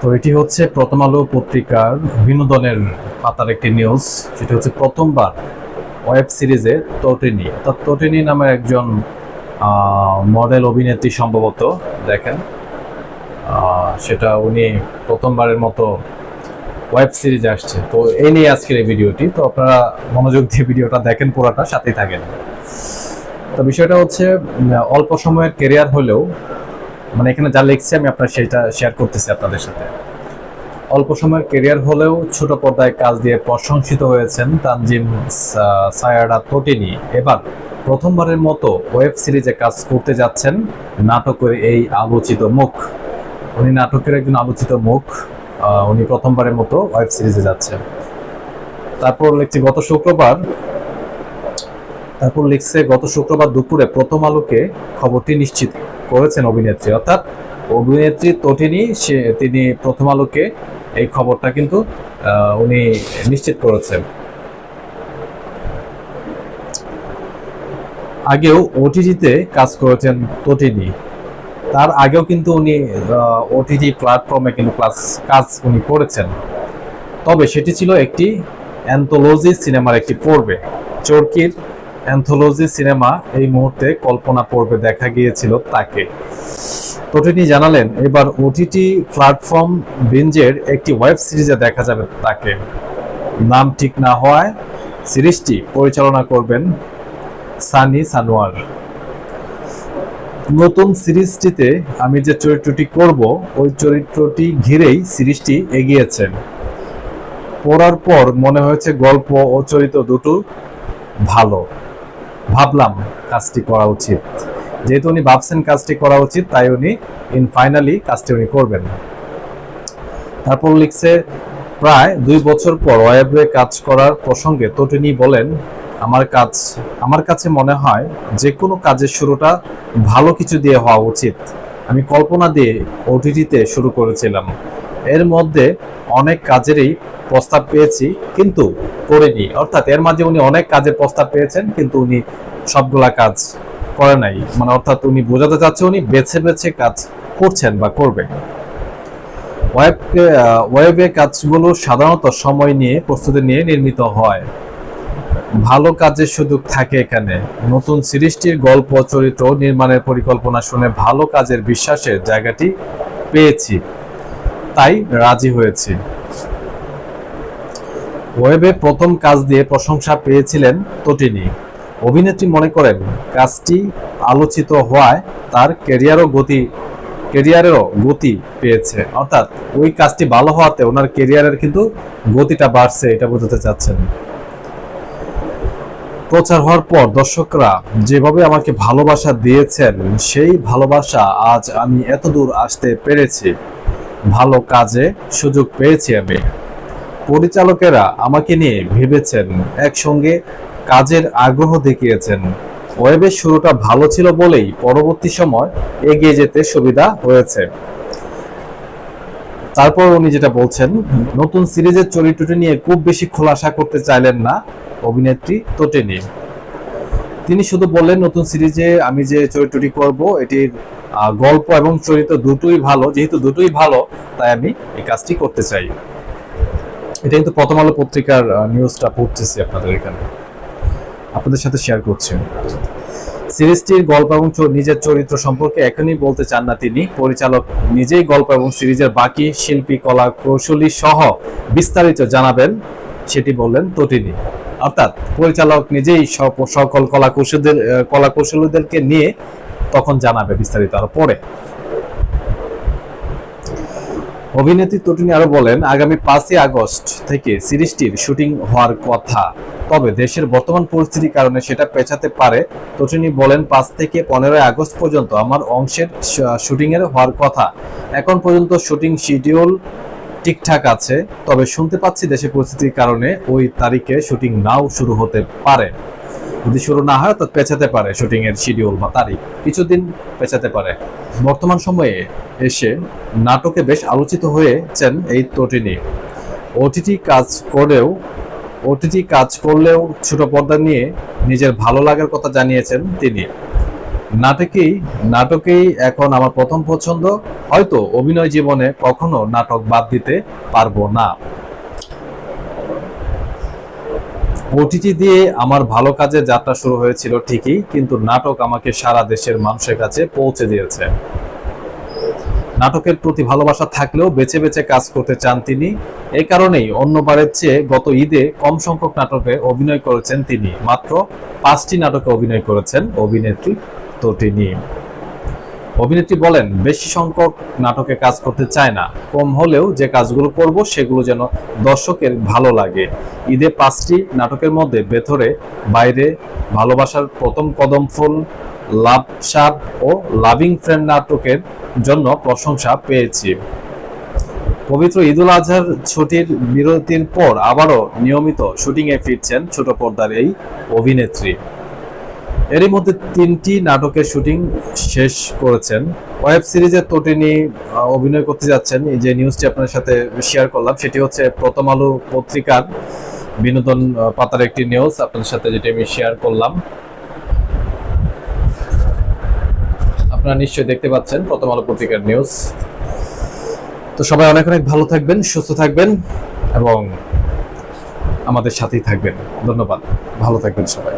তো এটি হচ্ছে প্রথম আলো পত্রিকার বিনোদনের পাতার একটি নিউজ সেটি হচ্ছে প্রথমবার ওয়েব সিরিজে তটিনি অর্থাৎ তটিনি নামের একজন মডেল অভিনেত্রী সম্ভবত, দেখেন। সেটা উনি প্রথমবারের মতো ওয়েব সিরিজ আসছে। তো এই নিয়ে আজকের এই ভিডিওটি, তো আপনারা মনোযোগ দিয়ে ভিডিওটা দেখেন পুরোটা, সাথেই থাকেন। তো বিষয়টা হচ্ছে অল্প সময়ের কেরিয়ার হলেও মানে এখানে যা লিখছি আমি আপনার সেটা শেয়ার করতেছি আপনাদের সাথে। অল্প সময়ের কেরিয়ার হলেও ছোট পর্দায় কাজ দিয়ে প্রশংসিত হয়েছেন তানজিম সায়ারা, তটিনি। এবার প্রথমবারের মতো ওয়েব সিরিজে কাজ করতে যাচ্ছেন নাটকের এই আলোচিত মুখ। উনি নাটকের একজন আলোচিত মুখ। উনি প্রথমবারের মতো ওয়েব সিরিজে যাচ্ছেন। তারপর লিখছি, গত শুক্রবার তারপর লিখছে, গত শুক্রবার দুপুরে প্রথম আলোকে খবরটি নিশ্চিত করেছেন অভিনেত্রী। অর্থাৎ অভিনেত্রী তটিনী, সে তিনি প্রথম আলোকে এই খবরটা কিন্তু উনি নিশ্চিত করেছেন। আগেও ওটিটিতে কাজ করেছেন তটিনী। তার আগেও কিন্তু উনি ওটিটি প্ল্যাটফর্মে কিন্তু ক্লাস, কাজ উনি করেছেন। তবে সেটি ছিল একটি অ্যান্থোলজি সিনেমার একটি পর্বে। চরকির অ্যান্থোলজি সিনেমা এই মুহূর্তে কল্পনা পর্বে দেখা গিয়েছিল তাকে। তো জানালেন, এবার ওটিটি প্ল্যাটফর্ম বিঞ্জের একটি ওয়েব সিরিজে দেখা যাবে তাকে। নাম ঠিক না হওয়ায় সিরিজটি পরিচালনা করবেন সানি সানোয়ার। নতুন সিরিজটিতে আমি যে চরিত্রটি করব, ওই চরিত্রটি ঘিরেই সিরিজটি এগিয়েছেন পড়ার পর মনে হয়েছে গল্প ও চরিত্র দুটো ভালো। ভাবলাম কাজটি করা উচিত। যেহেতু উনি ভাবছেন কাজটি করা উচিত, তাই উনি ইন ফাইনালি কাজটি উনি করবেন। তারপর লিখছে, প্রায় দুই বছর পর ওয়েবে কাজ করার প্রসঙ্গে তটিনী বলেন, আমার কাজ, আমার কাছে মনে হয় যে কোনো কাজের শুরুটা ভালো কিছু দিয়ে হওয়া উচিত। আমি কল্পনা দিয়ে ওটিটিতে শুরু করেছিলাম। এর মধ্যে অনেক কাজেরই প্রস্তাব পেয়েছি, কিন্তু করিনি। অর্থাৎ এর মাঝে উনি অনেক কাজের প্রস্তাব পেয়েছেন, কিন্তু উনি সবগুলা কাজ করে নাই। মানে অর্থাৎ উনি বোঝাতে চাচ্ছে উনি বেছে বেছে কাজ করছেন বা করবে ওয়েবকে ওয়েবে কাজগুলো সাধারণত সময় নিয়ে, প্রস্তুতি নিয়ে নির্মিত হয়। ভালো কাজের সুযোগ থাকে এখানে। নতুন সিরিজটির গল্প, চরিত্র, নির্মাণের পরিকল্পনা শুনে ভালো কাজের বিশ্বাসের জায়গাটি পেয়েছি। তাই রাজি হয়েছি। ওয়েবে প্রথম কাজ দিয়ে প্রশংসা পেয়েছিলেন তটিনী। অভিনেত্রী মনে করেন, কাজটি আলোচিত হওয়ায় তার ক্যারিয়ারও গতি, ক্যারিয়ারেরও গতি পেয়েছে। অর্থাৎ ওই কাজটি ভালো হওয়াতে ওনার ক্যারিয়ারের কিন্তু গতিটা বাড়ছে, এটা বোঝাতে চাচ্ছেন। প্রচার হওয়ার পর দর্শকরা যেভাবে আমাকে ভালোবাসা দিয়েছেন, সেই ভালোবাসা আজ আমি এত দূর আসতে পেরেছি। ভালো কাজে সুযোগ পেয়েছি আমি। পরিচালকেরা আমাকে নিয়ে ভেবেছেন, একসঙ্গে কাজের আগ্রহ দেখিয়েছেন। ওয়েবের শুরুটা ভালো ছিল বলেই পরবর্তী সময় এগিয়ে যেতে সুবিধা হয়েছে। তারপর উনি যেটা বলছেন, নতুন সিরিজের চরিত্রটি নিয়ে খুব বেশি খোলাসা করতে চাইলেন না, অভিনেত্রী তোটেনি। তিনি শুধু বললেন নতুন সিরিজে আমি যে চরিত্রটি করব, এটির গল্প এবং চরিত্র দুটোই ভালো, যেহেতু দুটোই ভালো, তাই আমি এই কাজটি করতে চাই। এটা কিন্তু প্রথম আলো পত্রিকার নিউজটা পড়তেছি আপনাদের এখানে। আপনাদের সাথে শেয়ার করছি সিরিজটির গল্প এবং নিজের চরিত্র সম্পর্কে এখনই বলতে চান না তিনি। পরিচালক নিজেই গল্প এবং সিরিজের বাকি শিল্পী, কলা, কৌশলী সহ বিস্তারিত জানাবেন, সেটি বললেন তটিনী অর্থাৎ পরিচালক নিজেই সকল কলা কৌশলদের কলা কৌশলীদেরকে নিয়ে তখন জানাবে বিস্তারিত আরও পরে। অভিনেত্রী তটিনী আরও বলেন, আগামী পাঁচই আগস্ট থেকে সিরিজটির শুটিং হওয়ার কথা, তবে দেশের বর্তমান পরিস্থিতির কারণে সেটা পেছাতে পারে। তটিনী বলেন, পাঁচ থেকে পনেরোই আগস্ট পর্যন্ত আমার অংশের শুটিং এর হওয়ার কথা। এখন পর্যন্ত শুটিং শিডিউল ঠিকঠাক আছে, তবে শুনতে পাচ্ছি দেশের পরিস্থিতির কারণে ওই তারিখে শুটিং নাও শুরু হতে পারে। যদি শুরু না হয়, তো পেছাতে পারে শুটিং এর শিডিউল বা তারিখ। কিছুদিন পেছাতে পারে। বর্তমান সময়ে এসে নাটকে বেশ আলোচিত হয়েছেন এই তটিনী। ওটিটি কাজ করেও ওটিটি কাজ করলেও ছোট পর্দা নিয়ে নিজের ভালো লাগার কথা জানিয়েছেন তিনি। নাটকেই নাটকেই এখন আমার প্রথম পছন্দ। হয়তো অভিনয় জীবনে কখনো নাটক বাদ দিতে পারব না। ওটিটি দিয়ে আমার ভালো কাজে যাত্রা শুরু হয়েছিল ঠিকই, কিন্তু নাটক আমাকে সারা দেশের মানুষের কাছে পৌঁছে দিয়েছে। নাটকের প্রতি ভালোবাসা থাকলেও বেছে বেছে কাজ করতে চান তিনি। এই কারণেই অন্যবারের চেয়ে গত ঈদে কম সংখ্যক নাটকে অভিনয় করেছেন তিনি। মাত্র পাঁচটি নাটকে অভিনয় করেছেন অভিনেত্রী তটিনী অভিনেত্রী বলেন, বেশি সংখ্যক নাটকে কাজ করতে চায় না। কম হলেও যে কাজগুলো করব, সেগুলো যেন দর্শকের ভালো লাগে। ঈদে পাঁচটি নাটকের মধ্যে ভেতরে, বাইরে ভালোবাসার প্রথম কদম ফুল, লাভ সাপ ও লাভিং ফ্রেন্ড নাটকের জন্য প্রশংসা পেয়েছি। পবিত্র ঈদুল আজহার ছুটির বিরতির পর আবারও নিয়মিত শুটিংয়ে ফিরছেন ছোট পর্দার এই অভিনেত্রী। এরই মধ্যে তিনটি নাটকের শুটিং শেষ করেছেন। ওয়েব সিরিজের তটিনী অভিনয় করতে যাচ্ছেন। এই যে নিউজটি আপনার সাথে শেয়ার করলাম, সেটি হচ্ছে প্রথম আলো পত্রিকার বিনোদন পাতার একটি নিউজ আপনাদের সাথে যেটি আমি শেয়ার করলাম। আপনারা নিশ্চয়ই দেখতে পাচ্ছেন প্রথম আলো পত্রিকার নিউজ তো সবাই অনেক অনেক ভালো থাকবেন, সুস্থ থাকবেন এবং আমাদের সাথেই থাকবেন। ধন্যবাদ। ভালো থাকবেন সবাই।